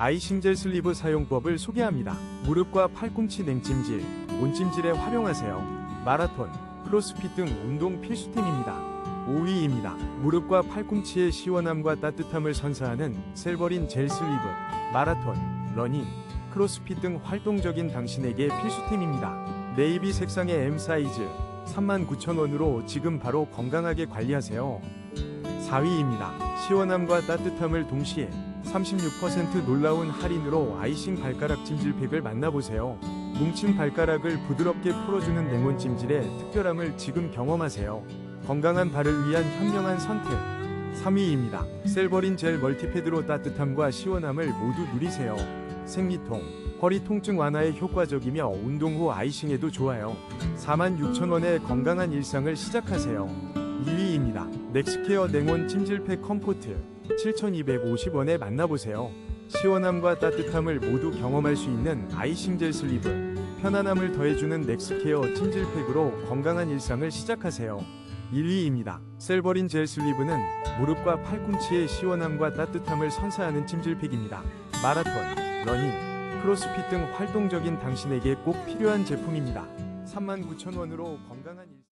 아이싱젤 슬리브 사용법을 소개합니다. 무릎과 팔꿈치 냉찜질, 온찜질에 활용하세요. 마라톤, 크로스핏 등 운동 필수템입니다. 5위입니다. 무릎과 팔꿈치의 시원함과 따뜻함을 선사하는 셀버린 젤 슬리브, 마라톤, 러닝, 크로스핏 등 활동적인 당신에게 필수템입니다. 네이비 색상의 M 사이즈 39,000원으로 지금 바로 건강하게 관리하세요. 4위입니다. 시원함과 따뜻함을 동시에 36% 놀라운 할인으로 아이싱 발가락 찜질팩을 만나보세요. 뭉친 발가락을 부드럽게 풀어주는 냉온 찜질의 특별함을 지금 경험하세요. 건강한 발을 위한 현명한 선택. 3위입니다. 셀버린 젤 멀티패드로 따뜻함과 시원함을 모두 누리세요. 생리통, 허리 통증 완화에 효과적이며 운동 후 아이싱에도 좋아요. 46,000원의 건강한 일상을 시작하세요. 2위입니다. 넥스케어 냉온 찜질팩 컴포트 7,250원에 만나보세요. 시원함과 따뜻함을 모두 경험할 수 있는 아이싱 젤 슬리브 편안함을 더해주는 넥스케어 찜질팩으로 건강한 일상을 시작하세요. 1위입니다. 셀버린 젤 슬리브는 무릎과 팔꿈치의 시원함과 따뜻함을 선사하는 찜질팩입니다. 마라톤, 러닝, 크로스핏 등 활동적인 당신에게 꼭 필요한 제품입니다. 39,000원으로 건강한 일...